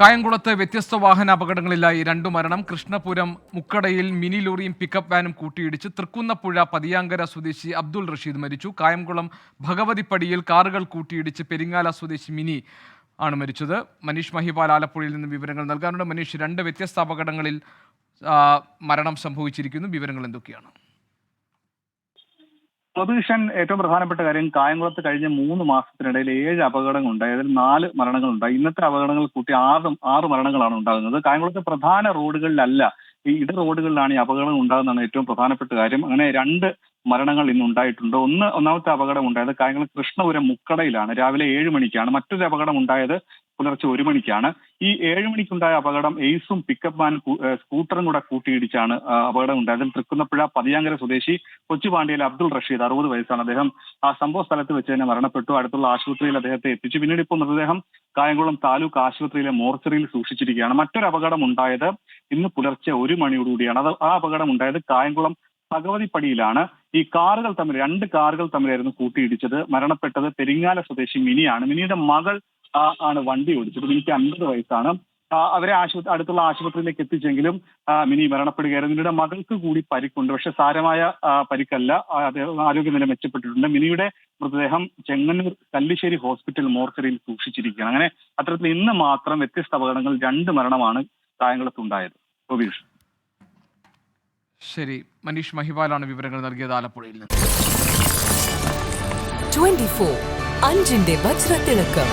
കായംകുളത്ത് വ്യത്യസ്ത വാഹന അപകടങ്ങളിലായി രണ്ടു മരണം. കൃഷ്ണപുരം മുക്കടയിൽ മിനി ലോറിയും പിക്കപ്പ് വാനും കൂട്ടിയിടിച്ച് തൃക്കുന്നപ്പുഴ പതിയാങ്കര സ്വദേശി അബ്ദുൾ റഷീദ് മരിച്ചു. കായംകുളം ഭഗവതിപ്പടിയിൽ കാറുകൾ കൂട്ടിയിടിച്ച് പെരിങ്ങാല സ്വദേശി മിനി ആണ് മരിച്ചത്. മനീഷ് മഹിപാൽ ആലപ്പുഴയിൽ നിന്ന് വിവരങ്ങൾ നൽകാനുണ്ട്. മനീഷ് രണ്ട് വ്യത്യസ്ത അപകടങ്ങളിൽ മരണം സംഭവിച്ചിരിക്കുന്നു. വിവരങ്ങൾ എന്തൊക്കെയാണ്? പ്രതീക്ഷൻ ഏറ്റവും പ്രധാനപ്പെട്ട കാര്യം കായംകുളത്ത് കഴിഞ്ഞ മൂന്ന് മാസത്തിനിടയിൽ ഏഴ് അപകടങ്ങൾ ഉണ്ടായി അതിൽ നാല് മരണങ്ങൾ ഉണ്ടായി ഇന്നത്തെ അപകടങ്ങൾ കൂട്ടി ആറ് ആറ് മരണങ്ങളാണ് ഉണ്ടാകുന്നത്. കായംകുളത്തെ പ്രധാന റോഡുകളിലല്ല ഈ ഇട റോഡുകളിലാണ് ഈ അപകടങ്ങൾ ഉണ്ടാകുന്നതാണ് ഏറ്റവും പ്രധാനപ്പെട്ട കാര്യം. അങ്ങനെ രണ്ട് മരണങ്ങൾ ഇന്ന് ഉണ്ടായിട്ടുണ്ട്. ഒന്ന് ഒന്നാമത്തെ അപകടം ഉണ്ടായത് കായംകുളം കൃഷ്ണപുരം മുക്കടയിലാണ്. രാവിലെ ഏഴ് മണിക്കാണ്. മറ്റൊരു അപകടം ഉണ്ടായത് പുലർച്ചെ ഒരു മണിക്കാണ്. ഈ ഏഴ് മണിക്കുണ്ടായ അപകടം എയ്സും പിക്കപ്പ് വാൻ സ്കൂട്ടറും കൂടെ കൂട്ടിയിടിച്ചാണ് അപകടം ഉണ്ടായത്. തൃക്കുന്നപ്പുഴ പതിയാങ്കര സ്വദേശി കൊച്ചുപാണ്ടിയിലെ അബ്ദുൾ റഷീദ് അറുപത് വയസ്സാണ്. അദ്ദേഹം ആ സംഭവ സ്ഥലത്ത് വെച്ച് തന്നെ മരണപ്പെട്ടു. അടുത്തുള്ള ആശുപത്രിയിൽ അദ്ദേഹത്തെ എത്തിച്ചു. പിന്നീട് ഇപ്പോൾ മൃതദേഹം കായംകുളം താലൂക്ക് ആശുപത്രിയിലെ മോർച്ചറിയിൽ സൂക്ഷിച്ചിരിക്കുകയാണ്. മറ്റൊരു അപകടം ഉണ്ടായത് ഇന്ന് പുലർച്ചെ ഒരു മണിയോടുകൂടിയാണ്. അത് ആ അപകടം ഉണ്ടായത് കായംകുളം ഭഗവതിപ്പടിയിലാണ്. ഈ കാറുകൾ തമ്മിൽ രണ്ട് കാറുകൾ തമ്മിലായിരുന്നു കൂട്ടിയിടിച്ചത്. മരണപ്പെട്ടത് പെരിങ്ങാല സ്വദേശി മിനിയാണ്. മിനിയുടെ മകൾ ആണ് വണ്ടി ഓടിച്ചത്. മിനിക്ക് അൻപത് വയസ്സാണ്. അവരെ ആശുപത്രി അടുത്തുള്ള ആശുപത്രിയിലേക്ക് എത്തിച്ചെങ്കിലും മിനി മരണപ്പെടുകയായിരുന്നു. മിനിയുടെ മകൾക്ക് കൂടി പരിക്കുണ്ട്. പക്ഷെ സാരമായ പരിക്കല്ല. അദ്ദേഹം ആരോഗ്യനില മെച്ചപ്പെട്ടിട്ടുണ്ട്. മിനിയുടെ മൃതദേഹം ചെങ്ങന്നൂർ കല്ലിശ്ശേരി ഹോസ്പിറ്റൽ മോർച്ചറിയിൽ സൂക്ഷിച്ചിരിക്കുകയാണ്. അങ്ങനെ അത്തരത്തിൽ ഇന്ന് മാത്രം വ്യത്യസ്ത അപകടങ്ങൾ രണ്ട് മരണമാണ് കായംകുളത്തുണ്ടായത്. ഗോപീഷ് ശരി. മനീഷ് മഹിപാലാണ് വിവരങ്ങൾ നൽകിയത് ആലപ്പുഴയിൽ നിന്ന്. ട്വന്റി ഫോർ അഞ്ചിന്റെ വജ്രത്തിളക്കം.